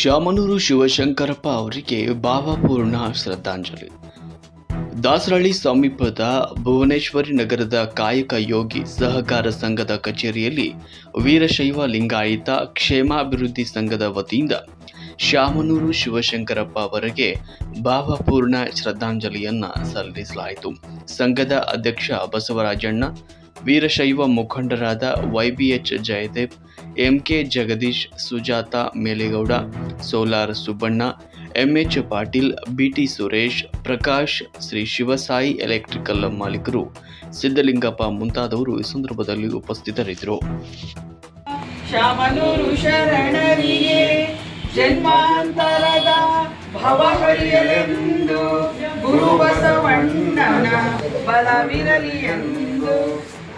ಶಾಮನೂರು ಶಿವಶಂಕರಪ್ಪ ಅವರಿಗೆ ಭಾವಪೂರ್ಣ ಶ್ರದ್ಧಾಂಜಲಿ. ದಾಸರಳ್ಳಿ ಸಮೀಪದ ಭುವನೇಶ್ವರಿ ನಗರದ ಕಾಯಕ ಯೋಗಿ ಸಹಕಾರ ಸಂಘದ ಕಚೇರಿಯಲ್ಲಿ ವೀರಶೈವ ಲಿಂಗಾಯತ ಕ್ಷೇಮಾಭಿವೃದ್ಧಿ ಸಂಘದ ವತಿಯಿಂದ ಶಾಮನೂರು ಶಿವಶಂಕರಪ್ಪ ಅವರಿಗೆ ಭಾವಪೂರ್ಣ ಶ್ರದ್ಧಾಂಜಲಿಯನ್ನು ಸಲ್ಲಿಸಲಾಯಿತು. ಸಂಘದ ಅಧ್ಯಕ್ಷ ಬಸವರಾಜಣ್ಣ, ವೀರಶೈವ ಮುಖಂಡರಾದ YBH Jayadev MK Jagadish, Sujatha Melegowda, solar Subbanna MH Patil BT Suresh, Prakash Shri Shivasai electrical ಮಾಲೀಕರು ಸಿದ್ದಲಿಂಗಪ್ಪ ಮುಂತಾದವರು ಈ ಸಂದರ್ಭದಲ್ಲಿ ಉಪಸ್ಥಿತರಿದ್ದರು. ಜನ್ಮಾಂತರದ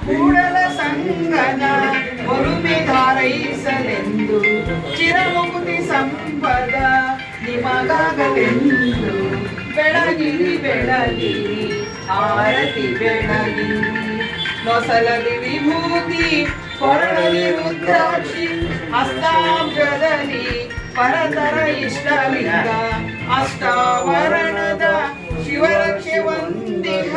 ಕೂಡಲ ಸಂಗನ ಚಿರಮುಕುತಿ ಸಂಪದ ನಿಮಗಾಗಲೆಂದು ಬೆಳಗಿರಿ ಬೆಳಗಿರಿ ಆರತಿ ಬೆಳಗಿರಿ ನೊಸಲಲಿ ವಿಭೂತಿ ಕೊರಳಲಿ ರುದ್ರಾಕ್ಷಿ ಹಸ್ತಾಂಶದಲ್ಲಿ ಪರತರ ಇಷ್ಟಲಿಂಗ ಅಷ್ಟಾವರಣದ ಶಿವರಕ್ಷೆ ವಂದಿಹ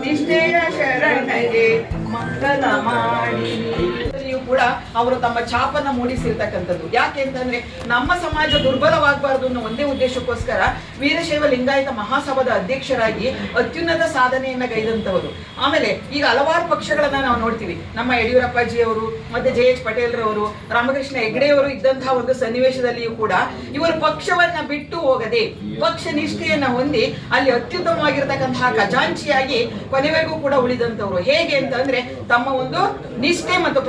ನಿಷ್ಠೆಯ ಶರಣಗೆ ಮಂಗಲ ಮಾಡಿ. ಇಲ್ಲಿಯೂ ಕೂಡ ಅವರು ತಮ್ಮ ಛಾಪನ್ನ ಮೂಡಿಸಿರ್ತಕ್ಕಂಥದ್ದು. ಯಾಕೆ ಅಂತಂದ್ರೆ ನಮ್ಮ ಸಮಾಜ ದುರ್ಬಲವಾಗಬಾರದು ಅನ್ನೋ ಒಂದೇ ಉದ್ದೇಶಕ್ಕೋಸ್ಕರ ವೀರಶೈವ ಲಿಂಗಾಯತ ಮಹಾಸಭಾದ ಅಧ್ಯಕ್ಷರಾಗಿ ಅತ್ಯುನ್ನತ ಸಾಧನೆಯನ್ನ ಗೈದಂತವರು ಆಮೇಲೆ ಈಗ ಹಲವಾರು ಪಕ್ಷಗಳನ್ನ ನಾವು ನೋಡ್ತೀವಿ. ನಮ್ಮ ಯಡಿಯೂರಪ್ಪಾಜಿ ಅವರು ಮತ್ತೆ ಜೆ ಎಚ್ ಪಟೇಲ್ ರವರು ರಾಮಕೃಷ್ಣ ಹೆಗ್ಡೆಯವರು ಇದ್ದಂತಹ ಒಂದು ಸನ್ನಿವೇಶದಲ್ಲಿಯೂ ಕೂಡ ಇವರು ಪಕ್ಷವನ್ನ ಬಿಟ್ಟು ಹೋಗದೆ, ಪಕ್ಷ ನಿಷ್ಠೆಯನ್ನ ಹೊಂದಿ ಅಲ್ಲಿ ಅತ್ಯುತ್ತಮವಾಗಿರ್ತಕ್ಕಂತಹ ಖಜಾಂಚಿಯಾಗಿ ಕೊನೆವರೆಗೂ ಕೂಡ ಉಳಿದಂತವರು ಹೇಗೆ ಅಂತಂದ್ರೆ ತಮ್ಮ ಒಂದು ನಿಷ್ಠೆ ಮತ್ತು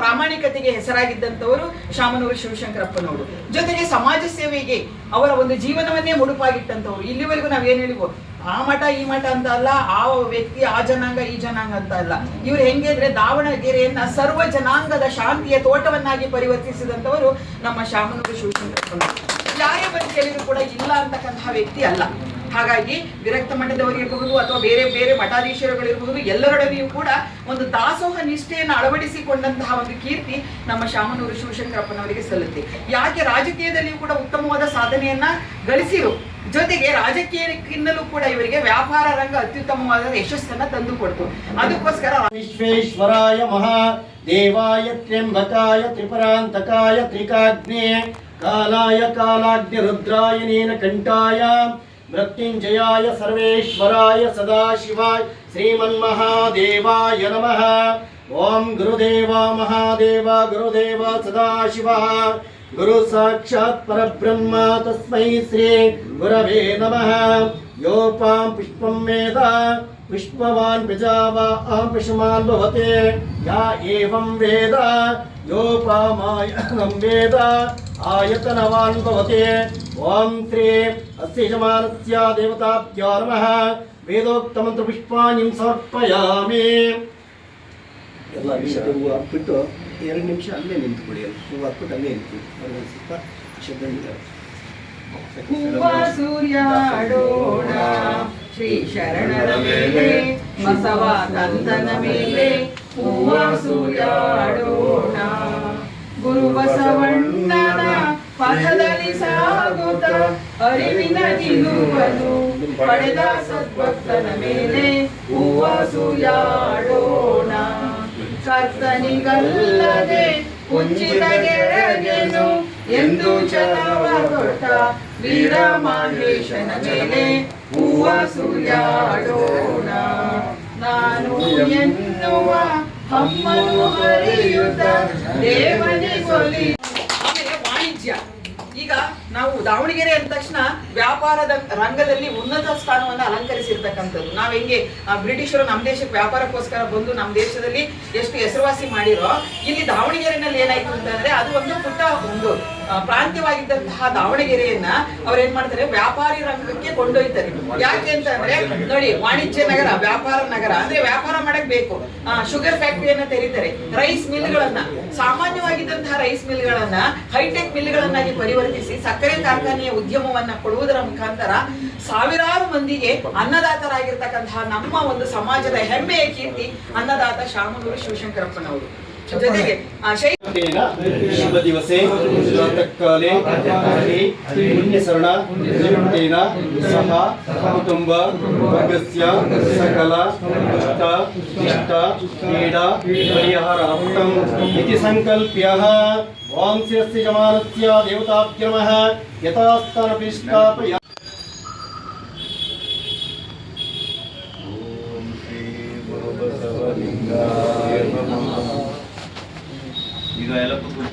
ಪ್ರಾಮಾಣಿಕತೆಗೆ ಹೆಸರಾಗಿದ್ದಂಥವರು ಶಾಮನೂರು ಶಿವಶಂಕರಪ್ಪನವರು ಜೊತೆಗೆ ಸಮಾಜ ಸೇವೆಗೆ ಅವರ ಒಂದು ಜೀವನವನ್ನೇ ಮುಡುಪಾಗಿಟ್ಟಂತವ್ರು ಇಲ್ಲಿವರೆಗೂ ನಾವ್ ಏನ್ ಹೇಳಿವು ಆ ಮಠ, ಈ ಮಠ ಅಂತ ಅಲ್ಲ, ಆ ವ್ಯಕ್ತಿ, ಆ ಜನಾಂಗ, ಈ ಜನಾಂಗ ಅಂತ ಅಲ್ಲ. ಇವ್ರು ಹೆಂಗೆ ಅಂದ್ರೆ ದಾವಣಗೆರೆಯನ್ನ ಸರ್ವ ಜನಾಂಗದ ಶಾಂತಿಯ ತೋಟವನ್ನಾಗಿ ಪರಿವರ್ತಿಸಿದಂತವರು ನಮ್ಮ ಶಾಮನೂರು ಶಿವಶಂಕರಪ್ಪನವರು ಯಾರೇ ಕೇಳಿದ್ರು ಕೂಡ ಇಲ್ಲ ಅಂತಕ್ಕಂತಹ ವ್ಯಕ್ತಿ ಅಲ್ಲ. ಹಾಗಾಗಿ ವಿರಕ್ತ ಮಠದವರಿರಬಹುದು ಅಥವಾ ಬೇರೆ ಬೇರೆ ಮಠಾಧೀಶರುಗಳಿರಬಹುದು ಎಲ್ಲರೊಡನೆಯೂ ಕೂಡ ಒಂದು ದಾಸೋಹ ನಿಷ್ಠೆಯನ್ನು ಅಳವಡಿಸಿಕೊಂಡಂತಹ ಒಂದು ಕೀರ್ತಿ ನಮ್ಮ ಶಾಮನೂರು ಶಿವಶಂಕರಪ್ಪನವರಿಗೆ ಸಲ್ಲುತ್ತೆ. ಯಾಕೆ ರಾಜಕೀಯದಲ್ಲಿಯೂ ಕೂಡ ಉತ್ತಮವಾದ ಸಾಧನೆಯನ್ನ ಗಳಿಸಿರು. ಜೊತೆಗೆ ರಾಜಕೀಯಕ್ಕಿನ್ನಲೂ ಕೂಡ ಇವರಿಗೆ ವ್ಯಾಪಾರ ರಂಗ ಅತ್ಯುತ್ತಮವಾದ ಯಶಸ್ಸನ್ನ ತಂದು ಕೊಡ್ತು. ಅದಕ್ಕೋಸ್ಕರ ವಿಶ್ವೇಶ್ವರಾಯ ಮಹಾ ದೇವಾಯ ತ್ರ್ಯಂಬಕಾಯ ತ್ರಿಪರಾಂತಕಾಯ ತ್ರಿಕಾಗ್ನೇ ಕಾಲಾಯ ಕಾಲಾಗ್ನಿ ರುದ್ರಾಯ मृत्युंजयाय सर्वेश्वराय सदाशिवाय श्रीमन्महादेवाय नमः। ॐ गुरुदेव महादेव, गुरुदेव सदाशिवः। गुरु साक्षात् परब्रह्म तस्मै श्री गुरवे नमः। योपां पुष्पं मेधा विश्ववान् प्रजा वा भवते। या एवं वेद, योपामायं वेदा। आयतनवान् भवते ॐ श्री अस्य यजमानस्य देवताभ्यो नमः ವೇದೋಕ್ತಮಂತ್ರಪುಷ್ಪಾಣಿಂ ಸಮರ್ಪಯಾಮಿ ಎಲ್ಲ ವಿಷಯದ ಹೂವು ಹಾಕ್ಬಿಟ್ಟು ಎರಡು ನಿಮಿಷ ಅಲ್ಲೇ ನಿಂತ್ಕೊಳ್ಳಿ ಅಲ್ಲಿ ಹೂವು ಹಾಕ್ಬಿಟ್ಟು ಅಲ್ಲೇ ನಿಂತು ಅವ್ರಿಗೆ ಸ್ವಲ್ಪ ಶಬ್ದ ಹೂವ ಸೂರ್ಯಾಡೋಣ ಶ್ರೀ ಶರಣರ ಮೇಲೆ ಬಸವ ತಂದನ ಮೇಲೆ ಹೂವ ಸೂರ್ಯಾಡೋಣ ಗುರು ಬಸವಣ್ಣನ ಪಥದಲ್ಲಿ ಸಾಗುತ್ತ ಅರಿವಿನ ನಿಲುವನು ಪಡೆದ ಸದ್ಭಕ್ತನ ಮೇಲೆ ಹೂವ ಸುಯಾಡೋಣ ಕರ್ತನಿಗಲ್ಲದೆ ಕುಂಚಿತ ಗೆರಗೆನು ಎಂದು ಚಲವ ಕೊಟ್ಟ ವೀರ ಮಹೇಶನ ಮೇಲೆ ಹೂವ ಸೂರ್ಯಾಡೋಣ ನಾನು ಎನ್ನುವ ಅಮ್ಮನು ಹರಿಯುತ್ತ ದೇವನಿಗೊಲಿ ನಾವು ದಾವಣಗೆರೆ ಅಂದ ತಕ್ಷಣ ವ್ಯಾಪಾರದ ರಂಗದಲ್ಲಿ ಉನ್ನತ ಸ್ಥಾನವನ್ನು ಅಲಂಕರಿಸಿರ್ತಕ್ಕಂಥದ್ದು. ನಾವ್ ಹೆಂಗೆ ಬ್ರಿಟಿಷರು ನಮ್ಮ ದೇಶಕ್ಕೆ ವ್ಯಾಪಾರಕ್ಕೋಸ್ಕರ ಬಂದು ನಮ್ಮ ದೇಶದಲ್ಲಿ ಎಷ್ಟು ಹೆಸರುವಾಸಿ ಮಾಡಿರೋ, ಇಲ್ಲಿ ದಾವಣಗೆರೆನಲ್ಲಿ ಏನಾಯ್ತು ಅಂತಂದ್ರೆ ಅದು ಒಂದು ಪುಟ್ಟ ಒಂದು ಪ್ರಾಂತ್ಯವಾಗಿದ್ದಂತಹ ದಾವಣಗೆರೆಯನ್ನ ಅವ್ರು ಏನ್ ಮಾಡ್ತಾರೆ, ವ್ಯಾಪಾರಿ ರಂಗಕ್ಕೆ ಕೊಂಡೊಯ್ತಾರೆ. ಯಾಕೆ ಅಂತಂದ್ರೆ ನೋಡಿ, ವಾಣಿಜ್ಯ ನಗರ, ವ್ಯಾಪಾರ ನಗರ, ಅಂದ್ರೆ ವ್ಯಾಪಾರ ಮಾಡಕ್ ಬೇಕು. ಶುಗರ್ ಫ್ಯಾಕ್ಟರಿಯನ್ನ ತೆರೀತಾರೆ. ರೈಸ್ ಮಿಲ್ಗಳನ್ನ, ಸಾಮಾನ್ಯವಾಗಿದ್ದಂತಹ ರೈಸ್ ಮಿಲ್ಗಳನ್ನ, ಹೈಟೆಕ್ ಮಿಲ್ಗಳನ್ನಾಗಿ ಪರಿವರ್ತಿಸಿ ಸಕ್ಕರೆ ಕಾರ್ಖಾನೆಯ ಉದ್ಯಮವನ್ನ ಕೊಡುವುದರ ಮುಖಾಂತರ ಸಾವಿರಾರು ಮಂದಿಗೆ ಅನ್ನದಾತರಾಗಿರ್ತಕ್ಕಂತಹ ನಮ್ಮ ಒಂದು ಸಮಾಜದ ಹೆಮ್ಮೆಯ ಕೀರ್ತಿ ಅನ್ನದಾತ ಶಾಮನೂರು ಶಿವಶಂಕರಪ್ಪನವರು. ಜೊತೆಗೆ ಆ ಶೈ तेन शुभदिवसे प्रातःकाले हरि पुण्यसरण निमित्तेन सह कुटुम्ब वर्गस्य सकल दुष्ट इष्ट पीडा परिहारार्थम् इति सङ्कल्प्यः वांस्यस्य जमानस्य देवताभ्य नमः यथास्थानपिष्टापय ॐ श्री lo que